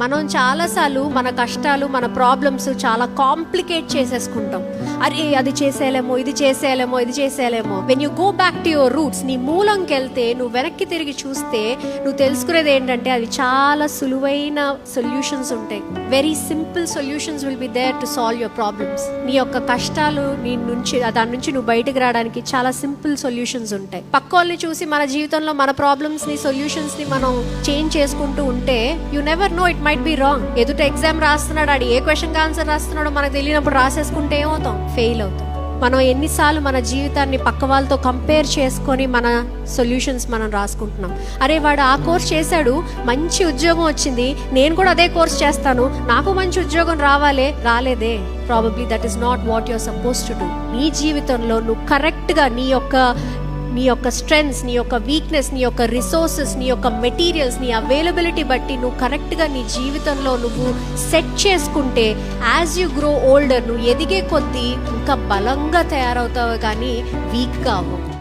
మనం చాలాసార్లు మన కష్టాలు మన ప్రాబ్లమ్స్ చాలా కాంప్లికేట్ చేసేసుకుంటాం. అరే అది చేసేయలేమో ఇది చేసేయలేమో ఇది చేసేయలేమో. When you go back to your roots నీ మూలంకి వెళ్తే నువ్వు వెనక్కి తిరిగి చూస్తే నువ్వు తెలుసుకునేది ఏంటంటే అవి చాలా సులువైన సొల్యూషన్స్ ఉంటాయి. Very simple solutions will be there to solve your problems నీ యొక్క కష్టాలు నీ నుంచి దాని నుంచి నువ్వు బయటకు రావడానికి చాలా సింపుల్ సొల్యూషన్స్ ఉంటాయి. పక్కోల్ని చూసి మన జీవితంలో మన ప్రాబ్లమ్స్ని సొల్యూషన్స్ని మనం చేంజ్ చేసుకుంటూ ఉంటే you never know it might be wrong ఎదుట ఎగ్జామ్ రాస్తున్నాడు ఆడు ఏ క్వశ్చన్కి ఆన్సర్ రాస్తున్నాడో మనకు తెలియనప్పుడు రాసేసుకుంటే ఏమవుతాం? ఫెయిల్ అవుతాం. మనం ఎన్నిసార్లు మన జీవితాన్ని పక్క వాళ్ళతో కంపేర్ చేసుకొని మన సొల్యూషన్స్ మనం రాసుకుంటున్నాం. అరే వాడు ఆ కోర్స్ చేశాడు మంచి ఉద్యోగం వచ్చింది నేను కూడా అదే కోర్స్ చేస్తాను నాకు మంచి ఉద్యోగం రావాలే రాలేదే. Probably that is not what your suppose to do నీ జీవితంలో నువ్వు కరెక్ట్గా నీ యొక్క నీ యొక్క స్ట్రెంగ్స్ నీ యొక్క వీక్నెస్ నీ యొక్క రిసోర్సెస్ నీ యొక్క మెటీరియల్స్ నీ అవైలబిలిటీ బట్టి నువ్వు కరెక్ట్గా నీ జీవితంలో నువ్వు సెట్ చేసుకుంటే యాజ్ యూ గ్రో ఓల్డర్ నువ్వు ఎదిగే కొద్దీ ఇంకా బలంగా తయారవుతావు కానీ వీక్గా అవ్వవు.